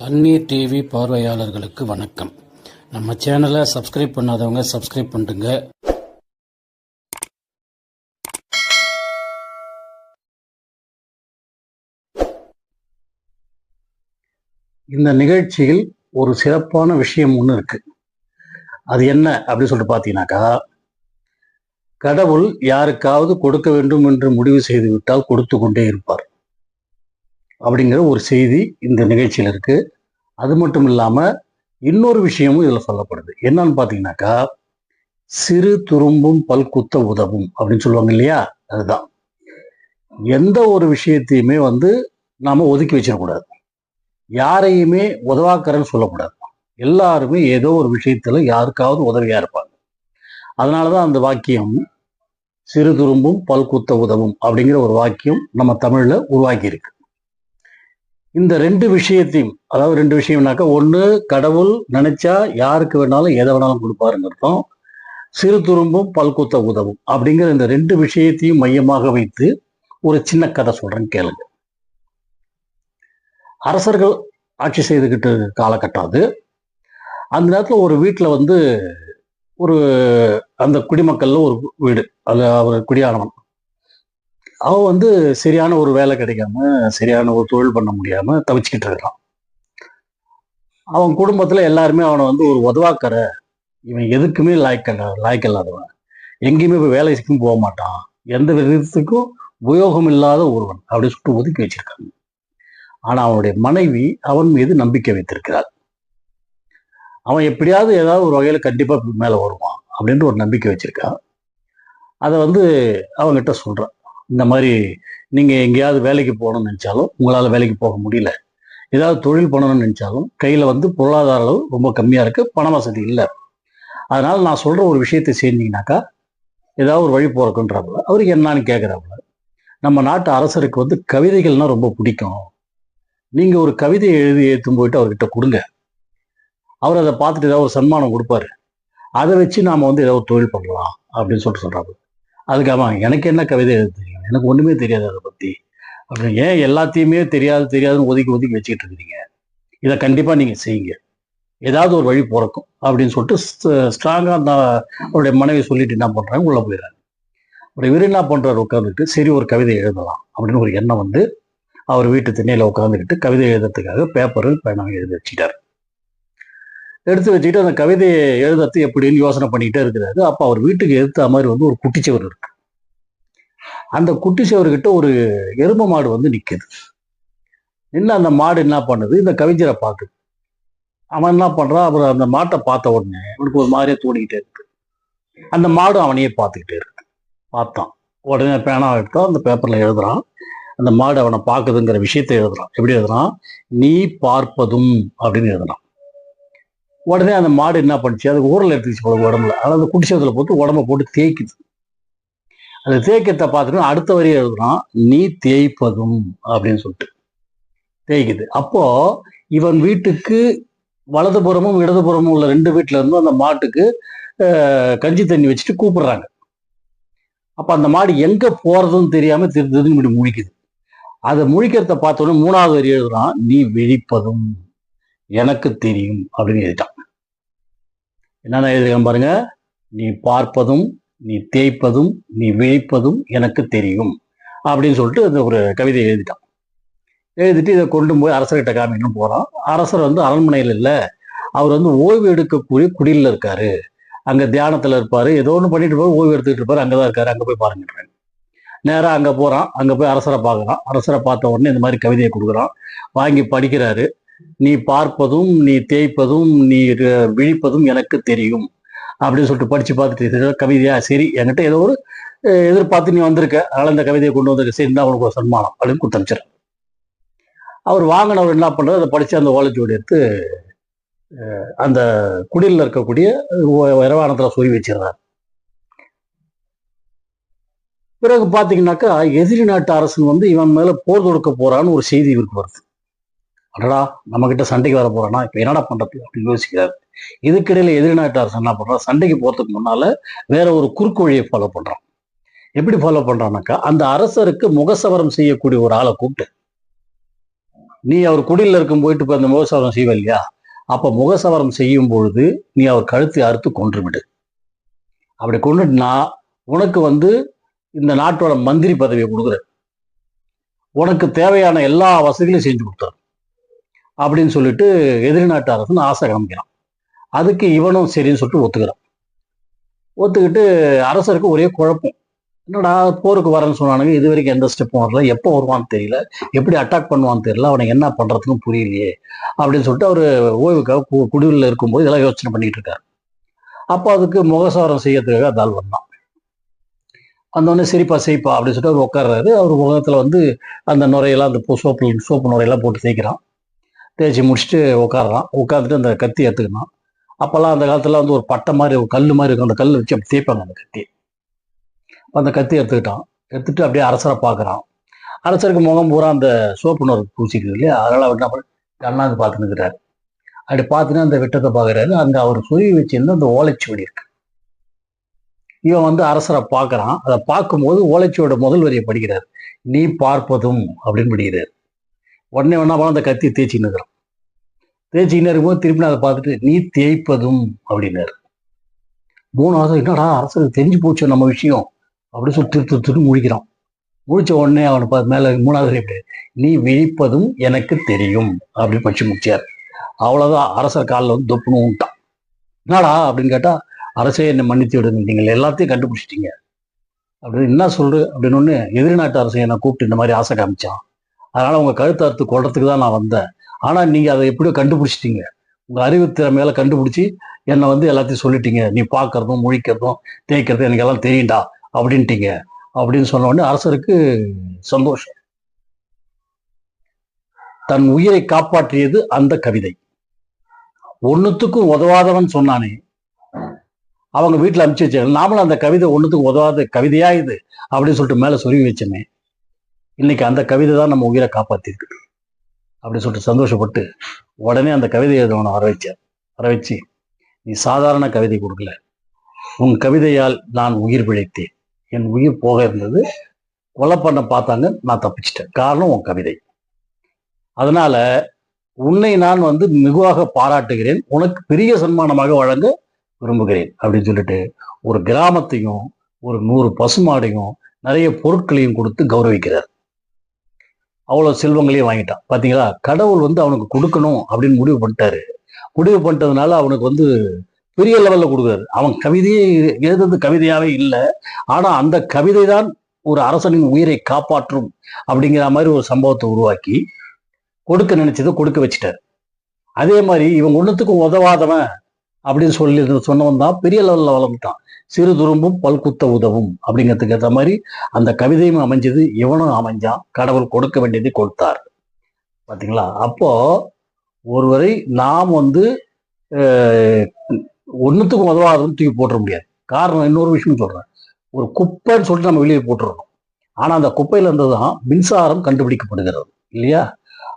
தண்ணீர் டிவி பார்வையாளர்களுக்கு வணக்கம். நம்ம சேனலை சப்ஸ்கிரைப் பண்ணாதவங்க சப்ஸ்கிரைப் பண்ணுங்க இந்த நிகழ்ச்சியில் ஒரு சிறப்பான விஷயம் ஒன்று இருக்கு. அது என்ன அப்படின்னு சொல்லிட்டு பார்த்தீங்கன்னாக்கா கடவுள் யாருக்காவது கொடுக்க வேண்டும் என்று முடிவு செய்து விட்டால் கொடுத்து கொண்டே இருப்பார். அப்படிங்கிற ஒரு செய்தி இந்த நிகழ்ச்சியில் இருக்கு. அது மட்டும் இல்லாம இன்னொரு விஷயமும் இதுல சொல்லப்படுது. என்னன்னு பாத்தீங்கன்னாக்கா சிறு துரும்பும் பல்குத்த உதவும் அப்படின்னு சொல்லுவாங்க இல்லையா? அதுதான். எந்த ஒரு விஷயத்தையுமே வந்து நாம ஒதுக்கி வச்சிடக்கூடாது. யாரையுமே உதவாக்கறன்னு சொல்லக்கூடாது. எல்லாருமே ஏதோ ஒரு விஷயத்துல யாருக்காவது உதவியா இருப்பாங்க. அதனாலதான் அந்த வாக்கியம் சிறு துரும்பும் பல்குத்த உதவும் அப்படிங்கிற ஒரு வாக்கியம் நம்ம தமிழ்ல உருவாக்கி இருக்கு. இந்த ரெண்டு விஷயத்தையும் அதாவது ரெண்டு விஷயம்னாக்கா ஒன்று கடவுள் நினைச்சா யாருக்கு வேணாலும் எதை வேணாலும் கொடுப்பாருங்க அர்த்தம். சிறு துரும்பும் பல்குத்த உதவும் அப்படிங்கிற இந்த ரெண்டு விஷயத்தையும் மையமாக வைத்து ஒரு சின்ன கதை சொல்றேன் கேளுங்க. அரசர்கள் ஆட்சி செய்துக்கிட்டு காலகட்டம் அது அந்த நேரத்தில் ஒரு வீட்டில் வந்து ஒரு அந்த குடிமக்கள்ல ஒரு வீடு அது அவர் குடியானவன் அவன் வந்து சரியான ஒரு வேலை கிடைக்காம சரியான ஒரு தொழில் பண்ண முடியாம தவிச்சுக்கிட்டு இருக்கான் அவன் குடும்பத்துல எல்லாருமே அவனை வந்து ஒரு உதவாக்கற இவன் எதுக்குமே லாய்க்கல்ல லாய்க்கல்லாதவன் எங்கேயுமே போய் வேலைக்கும் போக மாட்டான். எந்த விதத்துக்கும் உபயோகம் இல்லாத ஒருவன் அப்படி சொல்லிட்டு ஒதுக்கி வச்சிருக்காங்க. ஆனா அவனுடைய மனைவி அவன் மீது நம்பிக்கை வைத்திருக்கிறாள். அவன் எப்படியாவது ஏதாவது ஒரு வகையில கண்டிப்பா மேல வருவான் அப்படின்ற ஒரு நம்பிக்கை வச்சிருக்கான் அதை வந்து அவங்ககிட்ட சொல்றான். இந்த மாதிரி நீங்கள் எங்கேயாவது வேலைக்கு போகணும்னு நினைச்சாலும் உங்களால் வேலைக்கு போக முடியல. ஏதாவது தொழில் பண்ணணும்னு நினச்சாலும் கையில் வந்து பொருளாதார அளவு ரொம்ப கம்மியாக இருக்குது பண வசதி இல்லை. அதனால் நான் சொல்கிற ஒரு விஷயத்தை செஞ்சீங்கனாக்கா ஏதாவது ஒரு வழி போறக்குன்றாப்புல அவருக்கு என்னான்னு கேட்குறாப்புல நம்ம நாட்டு அரசருக்கு வந்து கவிதைகள்னால் ரொம்ப பிடிக்கும். நீங்கள் ஒரு கவிதையை எழுதி ஏற்றும் போயிட்டு அவர்கிட்ட கொடுங்க. அவர் அதை பார்த்துட்டு ஏதாவது ஒரு சன்மானம் கொடுப்பாரு. அதை வச்சு நாம் வந்து ஏதாவது தொழில் பண்ணலாம் அப்படின்னு சொல்லிட்டு சொல்கிறாரு அதுக்காக எனக்கு என்ன கவிதை எழுத தெரியும்? எனக்கு ஒண்ணுமே தெரியாது அதை பத்தி. அப்படின்னு ஏன் எல்லாத்தையுமே தெரியாது தெரியாதுன்னு ஒதுக்கி ஒதுக்கி வச்சுக்கிட்டு இருக்கிறீங்க? இதை கண்டிப்பா நீங்க செய்யுங்க. ஏதாவது ஒரு வழி பிறக்கும் அப்படின்னு சொல்லிட்டு ஸ்ட்ராங்கா அந்த அவருடைய மனைவி சொல்லிட்டு என்ன பண்றாங்க? உள்ள போயிடுறாங்க. ஒரு இவர் என்ன பண்றாரு? உட்காந்துட்டு சரி ஒரு கவிதை எழுதலாம் அப்படின்னு ஒரு எண்ணம் வந்து அவர் வீட்டு திண்ணையில உட்காந்துக்கிட்டு கவிதை எழுதுறதுக்காக பேப்பரு பேனாவை எழுதி வச்சுட்டார் எடுத்து வச்சுக்கிட்டு அந்த கவிதையை எழுதுறது எப்படின்னு யோசனை பண்ணிக்கிட்டே இருக்கிறாரு. அப்போ அவர் வீட்டுக்கு எடுத்த மாதிரி வந்து ஒரு குட்டிச்சுவர் இருக்கு. அந்த குட்டி குட்டிச்சுவர்கிட்ட ஒரு எரும மாடு வந்து நிற்குது நின்று அந்த மாடு என்ன பண்ணுது? இந்த கவிஞரை பார்க்குது. அவன் என்ன பண்ணுறான் அப்புறம் அந்த மாட்டை பார்த்த உடனே அவனுக்கு ஒரு மாதிரியே தோணிக்கிட்டே இருக்கு. அந்த மாடும் அவனையே பார்த்துக்கிட்டே இருக்கு. பார்த்தான். உடனே பேனா எடுத்தான். அந்த பேப்பரில் எழுதுறான். அந்த மாடு அவனை பார்க்குதுங்கிற விஷயத்தை எழுதுறான். எப்படி எழுதுறான்? நீ பார்ப்பதும் அப்படின்னு எழுதுறான். உடனே அந்த மாடு என்ன பண்ணுச்சு? அது ஊரில் எடுத்துக்கிச்சு போல உடம்புல. அதாவது குடிசத்துல போட்டு உடம்ப போட்டு தேய்க்குது. அந்த தேய்க்கத்தை பார்த்துட்டு அடுத்த வரி எழுதுறோம் நீ தேய்ப்பதும் அப்படின்னு சொல்லிட்டு. தேய்க்குது. அப்போ இவன் வீட்டுக்கு வலதுபுறமும் இடதுபுறமும் உள்ள ரெண்டு வீட்டில இருந்தும் அந்த மாட்டுக்கு கஞ்சி தண்ணி வச்சுட்டு கூப்பிடுறாங்க. அப்ப அந்த மாடு எங்க போறதுன்னு தெரியாம திரு திரும்பி இப்படி முழிக்குது. அதை முழிக்கிறத பார்த்தோன்னே மூணாவது வரி எழுதுறான் நீ விழிப்பதும் எனக்கு தெரியும் அப்படின்னு எழுதிட்டான். என்னென்ன எழுதுகிறேன் பாருங்க நீ பார்ப்பதும் நீ தேய்ப்பதும் நீ விழிப்பதும் எனக்கு தெரியும் அப்படின்னு சொல்லிட்டு அந்த ஒரு கவிதையை எழுதிட்டான். எழுதிட்டு இதை கொண்டு போய் அரசர்கிட்ட காமிக்கணும் போகிறான் அரசர் வந்து அரண்மனையில் இல்லை அவர் வந்து ஓய்வு எடுக்கக்கூடிய குடியில் இருக்காரு. அங்கே தியானத்தில் இருப்பார். ஏதோ ஒன்று பண்ணிட்டு இருப்பாரு ஓய்வு எடுத்துக்கிட்டு அங்கே தான் இருக்காரு. அங்கே போய் பாருங்கன்றாங்க நேராக அங்கே போகிறான் அங்கே போய் அரசரை பார்க்கறான். அரசரை பார்த்த உடனே இந்த மாதிரி கவிதையை கொடுக்குறான். வாங்கி படிக்கிறாரு. நீ பார்ப்பதும் நீ தேய்ப்பதும் நீ விழிப்பதும் எனக்கு தெரியும். அப்படின்னு சொல்லிட்டு படிச்சு பார்த்துட்டு இது கவிதையா சரி என்கிட்ட ஏதோ ஒரு எதிர்பார்த்து நீ வந்திருக்க. அதனால இந்த கவிதையை கொண்டு வந்திருக்க. சரி தான் உனக்கு ஒரு சன்மானம் அப்படின்னு கொடுத்தமிச்சிரு அவர் வாங்கினவர் என்ன பண்ணுறது அதை படிச்சு அந்த ஓலைச்சுவடி எடுத்து அந்த குடியில் இருக்கக்கூடிய இரவானத்தில் சொல்லி வச்சிடுறாரு. பிறகு பார்த்தீங்கன்னாக்கா எதிரி நாட்டு அரசன் வந்து இவன் மேலே போர் தொடுக்க போறான்னு ஒரு செய்தி இவருக்கு வருது. அடடா நம்ம கிட்ட சண்டைக்கு வர போறானா? இப்ப என்னடா பண்றது அப்படின்னு யோசிக்கிறாரு. இதுக்கிடையில எதிரி நாட்டு என்ன பண்றான் சண்டைக்கு போறதுக்கு முன்னால வேற ஒரு குறுக்கு வழியை ஃபாலோ பண்றான். எப்படி ஃபாலோ பண்றானாக்கா அந்த அரசருக்கு முகசவரம் செய்யக்கூடிய ஒரு ஆளை கூப்பிட்டு நீ அவர் குடியில் இருக்கும் போயிட்டு இப்போ அந்த முகசவரம் செய்வ இல்லையா அப்ப முகசவரம் செய்யும் பொழுது நீ அவர் கழுத்தை அறுத்து கொன்றுவிடு. அப்படி கொண்டுட்டுனா உனக்கு வந்து இந்த நாட்டோட மந்திரி பதவியை கொடுக்குற உனக்கு தேவையான எல்லா வசதிகளையும் செஞ்சு கொடுத்தாரு அப்படின்னு சொல்லிட்டு எதிர்நாட்டு அரசன் ஆசை காமிக்கிறான். அதுக்கு இவனும் சரின்னு சொல்லிட்டு ஒத்துக்கிறான். ஒத்துக்கிட்டு அரசருக்கு ஒரே குழப்பம். என்னடா போருக்கு வரேன்னு சொன்னானுங்க இது வரைக்கும் எந்த ஸ்டெப்பும் வரல எப்போ வருவான்னு தெரியல எப்படி அட்டாக் பண்ணுவான்னு தெரியல அவனை என்ன பண்ணுறதுக்கும் புரியலையே அப்படின்னு சொல்லிட்டு அவர் ஓய்வுக்காக கு- குடியில் இருக்கும்போது இதெல்லாம் யோசனை பண்ணிட்டு இருக்காரு. அப்போ அதுக்கு முகசாரம் செய்யறதுக்காக அந்த ஆள் வந்தான். வந்தோடனே சரிப்பா செய்ப்பா அப்படின்னு சொல்லிட்டு அவர் உட்கார்றாரு. அவர் முகத்தில் வந்து அந்த நுரையெல்லாம் அந்த சோப்பு சோப்பு நுரையெல்லாம் போட்டு தேய்க்கிறான். தேய்ச்சி முடிச்சுட்டு உட்காடுறான் உட்காந்துட்டு அந்த கத்தி எடுத்துக்கணும் அப்போல்லாம் அந்த காலத்தில் வந்து ஒரு பட்டை மாதிரி ஒரு கல் மாதிரி இருக்கும். அந்த கல் வச்சு அப்படி தேய்ப்பாங்க அந்த கத்தி. அந்த கத்தி எடுத்துக்கிட்டான். எடுத்துட்டு அப்படியே அரசரை பார்க்குறான். அரசருக்கு முகம் பூரா அந்த சோப்பு நோர் பூசிக்குது இல்லையா? அதனால் அவர் என்ன பண்ண கண்ணாந்து பார்த்து நிற்கிறாரு அப்படி பார்த்துட்டு அந்த விட்டத்தை பார்க்குறாரு. அங்கே அவர் சொருவி வச்சிருந்த அந்த ஓலைச்சுவடி இருக்கு. இவன் வந்து அரசரை பார்க்குறான். அதை பார்க்கும்போது ஓலைச்சுவட முதல் வரியை படிக்கிறார். நீ பார்ப்பதும் அப்படின்னு படிக்கிறார். உடனே என்ன போனால் அந்த கத்தி தேய்ச்சி இருக்கிறான். தேய்ச்சிக்கின்னு இருக்கும்போது திருப்பி அதை பார்த்துட்டு நீ தேய்ப்பதும் அப்படின்னாரு. மூணாவது என்னடா அரசு தெரிஞ்சு போச்சு நம்ம விஷயம்? அப்படி சொல்லி திரு திரு முழிக்கிறான். முழிச்ச உடனே அவனை பார்த்து மேலே மூணாவது எப்படி நீ விழிப்பதும் எனக்கு தெரியும் அப்படின்னு படிச்சு முடிச்சார். அவ்வளோதான் அரசர் காலில் வந்து தொப்புன்னு விட்டான் என்னடா? அப்படின்னு கேட்டால் அரசே என்னை மன்னித்து விடுங்க நீங்கள் எல்லாத்தையும் கண்டுபிடிச்சிட்டீங்க. அப்படின்னு என்ன சொல்கிறது அப்படின்னு ஒன்று எதிர்நாட்டு அரசை என்னை கூப்பிட்டு இந்த மாதிரி ஆசை காமிச்சான். அதனால உங்க கழுத்து அறுத்து கொள்றதுக்கு தான் நான் வந்தேன். ஆனா நீங்க அதை எப்படியோ கண்டுபிடிச்சிட்டீங்க. உங்க அறிவு திறமையால கண்டுபிடிச்சி என்னை வந்து எல்லாத்தையும் சொல்லிட்டீங்க. நீ பார்க்கறதும் முழிக்கிறதும் தேய்க்கிறதும் எனக்கு எல்லாம் தெரியும்டா அப்படின்ட்டீங்க. அப்படின்னு சொன்ன உடனே அரசருக்கு சந்தோஷம். தன் உயிரை காப்பாற்றியது அந்த கவிதை. ஒன்றுத்துக்கும் உதவாதவன் சொன்னானே. அவங்க வீட்டில் அனுப்பிச்சு வச்சாங்க. நாமளும் அந்த கவிதை ஒன்றுத்துக்கும் உதவாத கவிதையா இது அப்படின்னு சொல்லிட்டு மேலே சொல்லி வச்சோமே இன்னைக்கு அந்த கவிதை தான் நம்ம உயிரை காப்பாத்திருக்கு. அப்படின்னு சொல்லிட்டு சந்தோஷப்பட்டு உடனே அந்த கவிதை எழுதவனை வர வச்சார் வர வச்சு நீ சாதாரண கவிதை கொடுக்கல. உன் கவிதையால் நான் உயிர் பிழைத்தேன். என் உயிர் போக இருந்தது. கொலை பண்ண பார்த்தாங்க நான் தப்பிச்சிட்டேன். காரணம் உன் கவிதை. அதனால உன்னை நான் வந்து மிகுவாக பாராட்டுகிறேன். உனக்கு பெரிய சன்மானமாக வழங்க விரும்புகிறேன். அப்படின்னு சொல்லிட்டு ஒரு கிராமத்தையும் ஒரு நூறு பசுமாடையும் நிறைய பொருட்களையும் கொடுத்து கௌரவிக்கிறார். அவ்வளோ செல்வங்களையும் வாங்கிட்டான். பார்த்தீங்களா கடவுள் வந்து அவனுக்கு கொடுக்கணும் அப்படின்னு முடிவு பண்ணிட்டாரு. முடிவு பண்ணிட்டதுனால அவனுக்கு வந்து பெரிய லெவலில் கொடுக்குறாரு. அவன் கவிதையே எழுதுறது கவிதையாகவே இல்லை. ஆனால் அந்த கவிதை தான் ஒரு அரசனின் உயிரை காப்பாற்றும் அப்படிங்கிற மாதிரி ஒரு சம்பவத்தை உருவாக்கி கொடுக்க நினைச்சதை கொடுக்க வச்சுட்டார். அதே மாதிரி இவன் ஒன்றுத்துக்கும் உதவாதவன் அப்படின்னு சொல்லி சொன்னவன் தான் பெரிய லெவலில் வளர்ந்துட்டான். சிறு துரும்பும் பல்குத்த உதவும் அப்படிங்கிறதுக்கு ஏற்ற மாதிரி அந்த கவிதையும் அமைஞ்சது இவனும் அமைஞ்சான். கடவுள் கொடுக்க வேண்டியதை கொடுத்தார். பார்த்தீங்களா அப்போ ஒருவரை நாம் வந்து ஒன்றுத்துக்கும் ஒண்ணுத்துக்கும் உதவாதவன் தூக்கி போட்டுற முடியாது. காரணம் இன்னொரு விஷயம் சொல்றேன். ஒரு குப்பைன்னு சொல்லிட்டு நம்ம வெளியே போட்டுருக்கோம் ஆனால் அந்த குப்பையில இருந்து தான் மின்சாரம் கண்டுபிடிக்கப்படுகிறது. இல்லையா?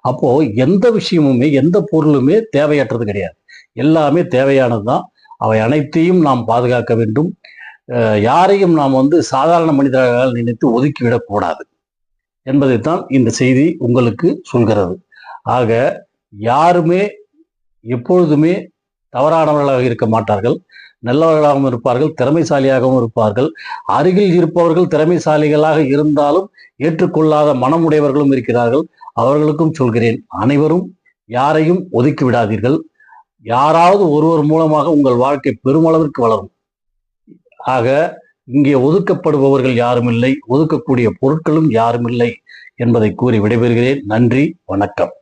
அப்போ எந்த விஷயமுமே எந்த பொருளுமே தேவையற்றது கிடையாது. எல்லாமே தேவையானது தான் அவை அனைத்தையும் நாம் பாதுகாக்க வேண்டும். யாரையும் நாம் வந்து சாதாரண மனிதராக நினைத்து ஒதுக்கிவிடக்கூடாது என்பதைத்தான் இந்த செய்தி உங்களுக்கு சொல்கிறது. ஆக யாருமே எப்பொழுதுமே தவறானவர்களாக இருக்க மாட்டார்கள். நல்லவர்களாகவும் இருப்பார்கள் திறமைசாலியாகவும் இருப்பார்கள். அருகில் இருப்பவர்கள் திறமைசாலிகளாக இருந்தாலும் ஏற்றுக்கொள்ளாத மனமுடையவர்களும் இருக்கிறார்கள். அவர்களுக்கும் சொல்கிறேன் அனைவரும் யாரையும் ஒதுக்கி விடாதீர்கள். யாராவது ஒருவர் மூலமாக உங்கள் வாழ்க்கை பெருமளவிற்கு வளரும். ஆக இங்கே ஒதுக்கப்படுபவர்கள் யாரும் இல்லை. ஒதுக்கக்கூடிய பொருட்களும் யாரும் இல்லை என்பதை கூறி விடைபெறுகிறேன். நன்றி வணக்கம்.